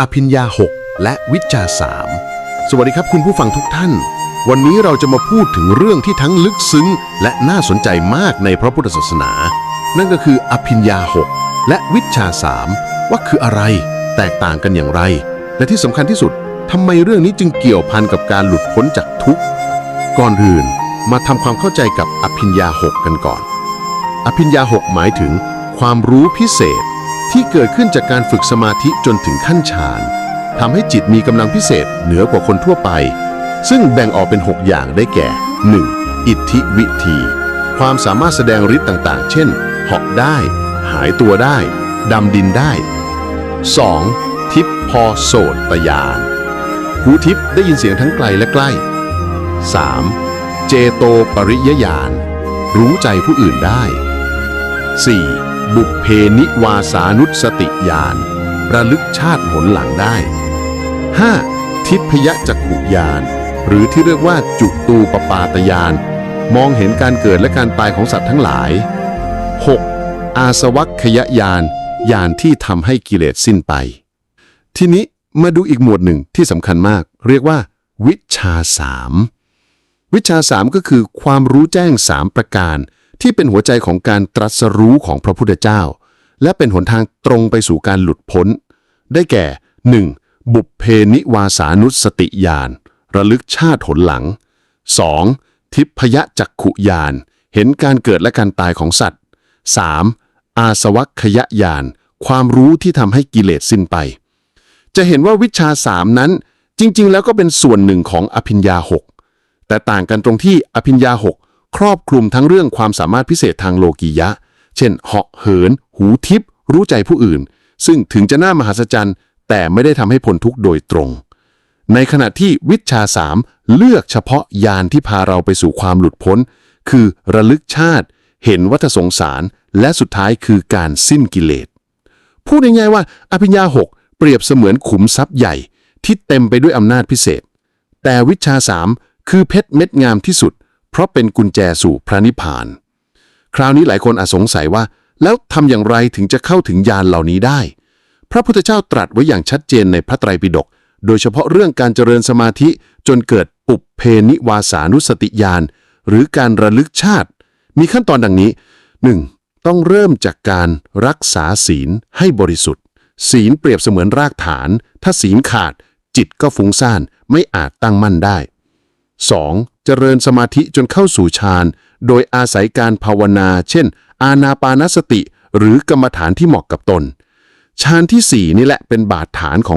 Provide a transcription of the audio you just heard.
อภิญญา 6 และวิชาสามสวัสดีครับคุณผู้ฟังทุกท่าน วันนี้เราจะมาพูดถึงเรื่องที่ทั้งลึกซึ้ง และน่าสนใจมากในพระพุทธศาสนา นั่นก็คืออภิญญา 6 และวิชาสามว่าคืออะไร แตกต่างกันอย่างไร และที่สำคัญที่สุดทำไมเรื่องนี้จึงเกี่ยวพันกับการหลุดพ้นจากทุกข์ก่อนอื่นมาทำความเข้าใจกับอภิญญา 6 กันก่อน อภิญญา 6 หมายถึง ความรู้พิเศษ ที่เกิดขึ้นจากการฝึกสมาธิจนถึงขั้นฌานทำให้จิตมีกำลังพิเศษเหนือกว่าคนทั่วไป ซึ่งแบ่งออกเป็น 6 อย่างได้แก่ 1. อิทธิวิธี ความสามารถแสดงฤทธิ์ต่างๆ เช่น เหาะได้ หายตัวได้ ดำดินได้ 2. ทิพพอโสตยาน หูทิพได้ยินเสียงทั้งไกลและใกล้ 3. เจโตปริยญาณ รู้ใจผู้อื่นได้ 4. บุพเพนิวาสานุสติญาณระลึกชาติหนหลังได้ 5. ทิพยจักขุญาณหรือที่เรียกว่าจุตูปปาตญาณมองเห็นการเกิดและการตายของสัตว์ทั้งหลาย 6. อาสวัคยญาณญาณที่ทำให้กิเลสสิ้นไป ทีนี้มาดูอีกหมวดหนึ่งที่สำคัญมาก เรียกว่า วิชาสามวิชาสามก็คือความรู้แจ้งสามประการ ที่เป็นหัวใจของการตรัสรู้ของพระพุทธเจ้า และเป็นหนทางตรงไปสู่การหลุดพ้น ได้แก่ 1. บุพเพนิวาสานุสติญาณระลึกชาติหนหลัง 2. ทิพยจักขุญาณเห็นการเกิดและการตายของสัตว์ 3. อาสวัคยญาณความรู้ที่ทำให้กิเลสสิ้นไป จะเห็นว่าวิชาสามนั้นจริง ๆ แล้วก็เป็นส่วนหนึ่งของอภิญญา6แต่ต่างกันตรงที่อภิญญา6 ครอบคลุมทั้งเรื่องความสามารถพิเศษทางโลกียะ เช่น เหาะเหิน หูทิพย์รู้ใจผู้อื่น ซึ่งถึงจะน่ามหัศจรรย์ แต่ไม่ได้ทำให้พ้นทุกข์โดยตรง ในขณะที่วิชาสามเลือกเฉพาะยานที่พาเราไปสู่ความหลุดพ้น คือระลึกชาติ เห็นวัฏสงสาร และสุดท้ายคือการสิ้นกิเลส พูดง่ายๆว่า อภิญญา6เปรียบเสมือนขุมทรัพย์ใหญ่ ที่เต็มไปด้วยอำนาจพิเศษ แต่วิชาสามคือเพชรเม็ดงามที่สุด ราะเป็นกุญแจสู่พระนิพพาน คราวนี้หลายคนอาจสงสัยว่า แล้วทำอย่างไรถึงจะเข้าถึงญาณเหล่านี้ได้ พระพุทธเจ้าตรัสไว้อย่างชัดเจนในพระไตรปิฎกโดยเฉพาะเรื่องการเจริญสมาธิจนเกิดปุบเพนิวาสานุสติญาณหรือการระลึกชาติ มีขั้นตอนดังนี้ 1. ต้องเริ่มจากการรักษาศีลให้บริสุทธิ์ ศีลเปรียบเสมือนรากฐาน ถ้าศีลขาด จิตก็ฟุ้งซ่านไม่อาจตั้งมั่นได้ 2. เจริญสมาธิจนเข้าสู่ฌาน โดยอาศัยการภาวนา เช่น อาณาปานสติ หรือกรรมฐานที่เหมาะกับตน ฌานที่ 4 นี่แหละเป็นบาดฐานของ